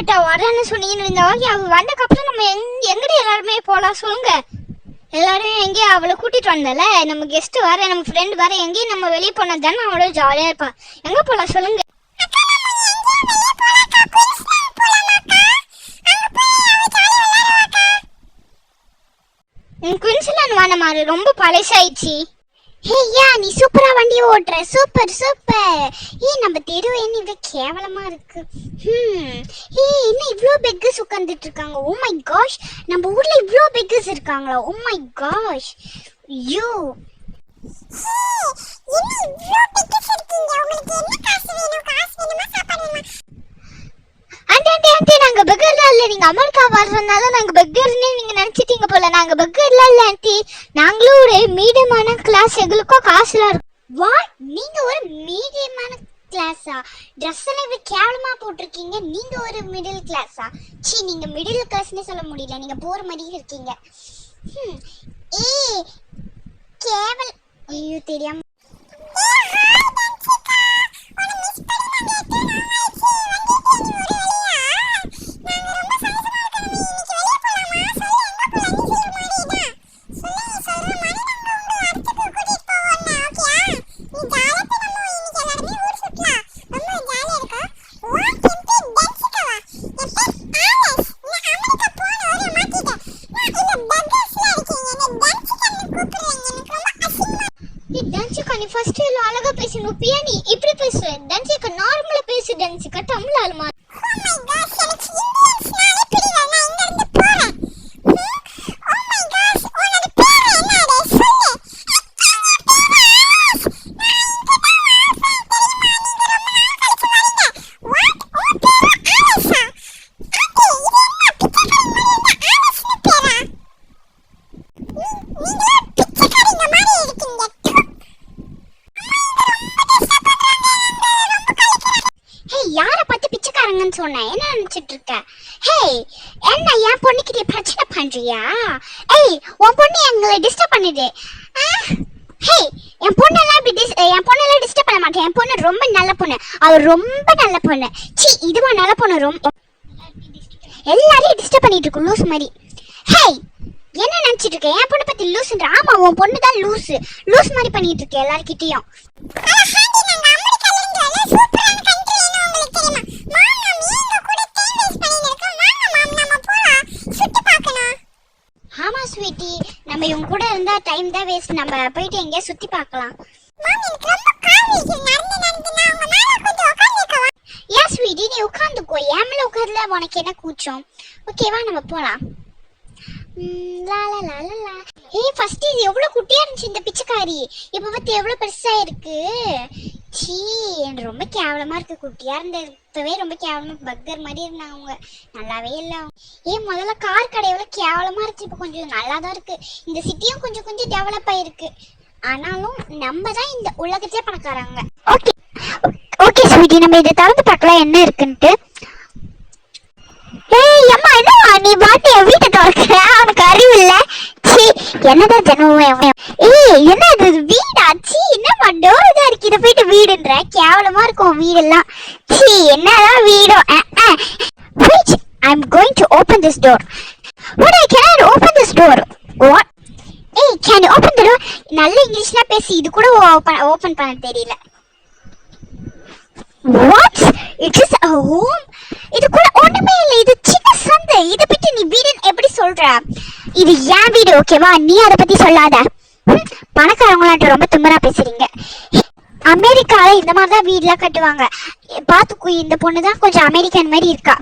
But வரேன்னு சொன்னீங்கன்னு இந்த வாக்கி அவள் வந்தக்கப்புறம் நம்ம எங் எங்கடி எல்லாருமே போகலாம் சொல்லுங்க. எல்லாரும் எங்கேயும் அவளை கூட்டிட்டு வந்தல நம்ம கெஸ்ட் வர நம்ம ஃப்ரெண்ட் வர எங்கேயும் நம்ம வெளியே போனா தானே அவளோ ஜாலியா இருப்பா. எங்க போலாம் சொல்லுங்க. குயின்ஸ்லாண்ட் வான மாதிரி ரொம்ப பழசாயிடுச்சு. ஹேய்யா நீ சூப்பரா வண்டி ஓட்டுற. சூப்பர் சூப்பர் ஏய் நம்ம தெரு என்ன இவ்வளோ கேவலமா இருக்கு? ஹம். ஏய் என்ன இவ்வளோ பெக்கர்ஸ் உட்காந்துட்டு இருக்காங்க? ஓ மை காஷ் நம்ம ஊர்ல இவ்வளோ பெக்கர்ஸ் இருக்காங்களா? ஓ மை காஷ் யூ வேணுமா? ஆண்டி ஆண்டி நாங்க பெக்கர்லாம் இல்ல. நீங்க அமெரிக்கா வர்றதுனால நாங்க பெக்கர்னே நீங்க நினைச்சிட்டீங்க போல. நாங்க பெக்கர்லாம் இல்ல ஆண்டி நாங்களும் ஒரு மீடியமான கிளாஸ் எங்களுக்கும் காசுலாம் இருக்கும். வா நீங்க ஒரு மீடியமான கிளாஸா ட்ரெஸ் எல்லாம் இவ்வளவு கேவலமா போட்டிருக்கீங்க. நீங்க ஒரு மிடில் கிளாஸா சீ நீங்க மிடில் கிளாஸ்னே சொல்ல முடியல. நீங்க போற மாதிரி இருக்கீங்க. ஹம். ஏய் கேவல். ஐயோ தெரியாம எல்லாம் அழகா பேசணும் பியானி இப்படி பேசு டான்ஸுக்கா நார்மலா பேசு டான்ஸுக்கா தமிழ் ஆளுமா பிச்சைக்காரங்கன்னு சொன்ன என்ன நினைச்சிட்டு இருக்க? ஹேய் என்ன என் பொண்ணுக்கிட்ட பிரச்சனை பண்றியா? ஏய் உன் பொண்ணு எங்களை டிஸ்டர்ப் பண்ணுது. ஹேய் என் பொண்ணெல்லாம் இப்படி டிஸ் என் பொண்ணெல்லாம் டிஸ்டர்ப் பண்ண மாட்டேன். என் பொண்ணு ரொம்ப நல்ல பொண்ணு. அவள் ரொம்ப நல்ல பொண்ணு. சி இதுவா நல்ல பொண்ணு ரொம்ப எல்லாரையும் டிஸ்டர்ப் பண்ணிட்டு இருக்கோம். லூஸ் மாதிரி. ஹேய் என்ன நினைச்சிட்டு இருக்க? என் பொண்ணு பத்தி லூஸ்ன்ற. ஆமா உன் பொண்ணு தான் லூஸ் லூஸ் மாதிரி பண்ணிட்டு இருக்க எல்லார்கிட்டயும். நம்ம இவங்க கூட இருந்தா டைம் தான் வேஸ்ட் நம்ம போயிட்டு எங்கேயா சுத்தி பார்க்கலாம். ஏன் ஸ்வீட்டி நீ உட்காந்துக்கோ ஏன் மேல உட்கார்ல உனக்கு என்ன கூச்சம்? ஓகேவா நம்ம போலாம். ஏய் ஃபர்ஸ்ட் இது எவ்வளவு குட்டியா இருந்துச்சு இந்த பிச்சைக்காரி. இப்ப பத்தி எவ்வளவு பெருசா இருக்கு? சீ எனக்கு ரொம்ப கேவலமா இருக்கு. குட்டியா இருந்தது இப்பவே ரொம்ப கேவலமா பக்கர் மாதிரி இருந்தாங்க அவங்க. நல்லாவே இல்ல ஏன் முதல்ல கார் கடை எவ்வளவு கேவலமா இருக்கு இப்ப கொஞ்சம் நல்லா தான் இருக்கு. இந்த சிட்டியும் கொஞ்சம் கொஞ்சம் டெவலப் ஆயிருக்கு. ஆனாலும் நம்ம தான் இந்த உலகத்திலே பணக்காரங்க. ஓகே. Okay sweetie. நம்ம இதை திறந்து பார்க்கலாம் என்ன இருக்குன்ட்டு. ஏய் அம்மா என்ன நீ பாட்டு என் வீட்டை திறக்கிற அவனுக்கு அறிவு இல்ல சீ என்னதான் ஜனமும் எவன் ஏய் என்ன இது வீடா சீ என்னம்மா டோர் தான் இருக்கு இதை போயிட்டு வீடுன்ற கேவலமா எல்லாம். என்னதான் வீடோ which I'm going to open this door. What I cannot open this door. What? ஏய் கேன் ஓபன் த டோர் நல்ல இங்கிலீஷ்ல பேசி இது கூட ஓபன் ஓபன் பண்ண தெரியல. What it is a home இது கூட ஒண்ணுமே இல்ல இது சின்ன சந்தை. இத பத்தி நீ வீடுன்னு எப்படி சொல்ற? இது என் வீடு ஓகேவா நீ அத பத்தி சொல்லாத. பணக்காரங்களான்ட்டு ரொம்ப திமிரா பேசுறீங்க. அமெரிக்கால இந்த மாதிரி தான் வீடுலாம் கட்டுவாங்க. பாத்துக்கோ இந்த பொண்ணு தான் கொஞ்சம் அமெரிக்கன் மாதிரி இருக்கா.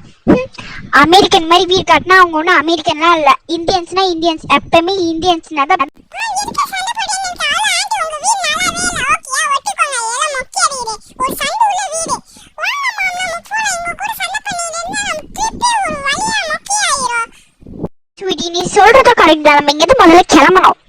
அமெரிக்கன் மாதிரி வீடு கட்டினா அவங்க ஒன்றும் அமெரிக்கன்லாம் இல்ல. இந்தியன்ஸ்னா இந்தியன்ஸ் எப்பவுமே இந்தியன்ஸ்னா தான். நீ சொல்றது கரெக்ட் தான். நம்ம இங்கிருந்து முதல்ல கிளம்பணும்.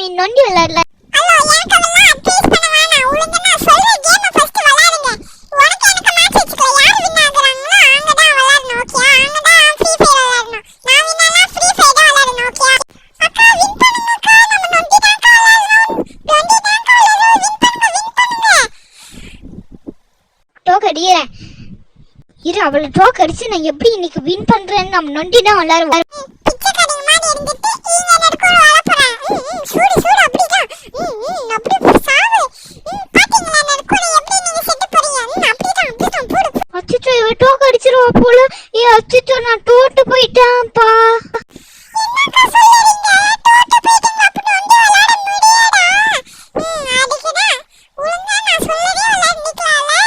வின் பண்ணுங்க டோக் அடிக்கிறேன் இரு அவளை டோக் அடிச்சு நான் எப்படி இன்னைக்கு வின் பண்றேன்னு நம்ம நொண்டி தான் விளையாடுவோம் பிச்சைக்காரங்க மாதிரி இருந்துட்டு இங்க நடுக்குள்ள வாழ போறேன் ம், ம், சூடு சூடு அப்படிதான். ம், ம், அப்படி சாவு ம், பாத்தீங்களா நடுக்குள்ள எப்படி நீங்க செத்து போறீங்க ம், அப்படிதான் அப்படிதான் போடு. அச்சோ இவ டோக் அடிச்சிருவா போல. ஏ அச்சோ நான் தோட்டு போயிட்டேன்ப்பா என்னக்கா சொல்லுறீங்க தோத்து போயிட்டீங்க அப்படி வந்து விளையாட முடியாதா ம் அதுக்குதான் ஒழுங்கா நான் சொல்லவே விளையாடிக்கலாம்ல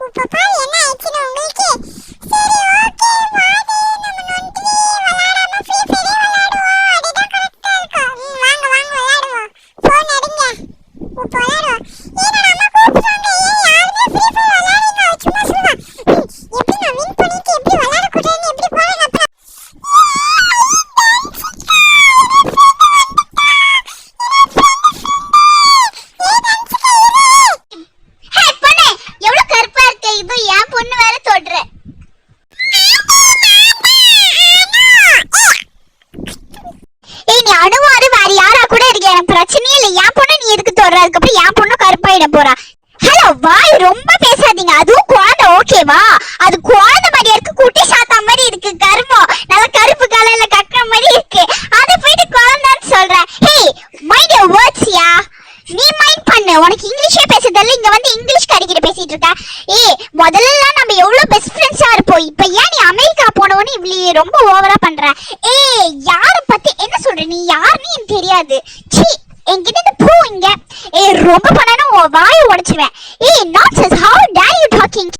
இப்ப பாரு என்ன ஆயிடுச்சுன்னு உங்களுக்கு சரி ஓகே வாடி நம்ம நொண்டி விளையாடாம ஃப்ரீ ஃபயரே விளையாடுவோம் அதுதான் கரெக்டா இருக்கும் ம், வாங்க வாங்க விளையாடுவோம் போன் எடுங்க இப்போ விளையாடுவோம் ஏன்னா நம்ம கூப்பிடுறாங்க ஏன் யாருமே ஃப்ரீ ஃபயர் விளையாடுங்க சும்மா சும்மா ம், எப்படி நான் வின் பண்ணிட்டு எப்படி விளையாடக்கூடாதுன்னு எப்படி பாருங்க அப்புறம் ஹே பொண்ணு எவ்வளவு கருப்பா இருக்க இது என் பொண்ணு வேற தொடுற ஏய் நீ அணுவாரு வேற யாரா கூட இருக்க எனக்கு பிரச்சனையே இல்லை என் பொண்ணு நீ எதுக்கு தொடுற அதுக்கப்புறம் என் பொண்ணு கருப்பாயிட போறா ஹலோ வாய் ரொம்ப பேசாதீங்க அதுவும் குழந்தை ஓகேவா அது குழந்தை மாதிரி இருக்கு குட்டி சாத்தா மாதிரி இருக்கு கருமம் நல்ல கருப்பு கலர்ல கட்டுற மாதிரி இருக்கு. அதை போயிட்டு குழந்தைன்னு சொல்ற. ஹே மைண்ட் யுவர் வேர்ட்ஸ் யா. நீ மைண்ட் பண்ணு. உனக்கு இங்கிலீஷே பேச தெரியல. இங்க வந்து இங்கிலீஷ் கடிக்கிற பேசிட்டு இருக்க. ஏய் முதல்ல நம்ம எவ்வளவு பெஸ்ட் ஃப்ரெண்ட்ஸா இருப்போம். இப்போ ஏன் நீ அமெரிக்கா போனவனு இப்படி ரொம்ப ஓவரா பண்ற? ஏ யார பத்தி என்ன சொல்ற நீ? யாருன்னு எனக்கு தெரியாது. சீ என்கிட்ட இருந்து போ இங்க. ஏ ரொம்ப பண்ணனா உன் வாயை உடைச்சுவேன். ஏய் nuts how dare you talking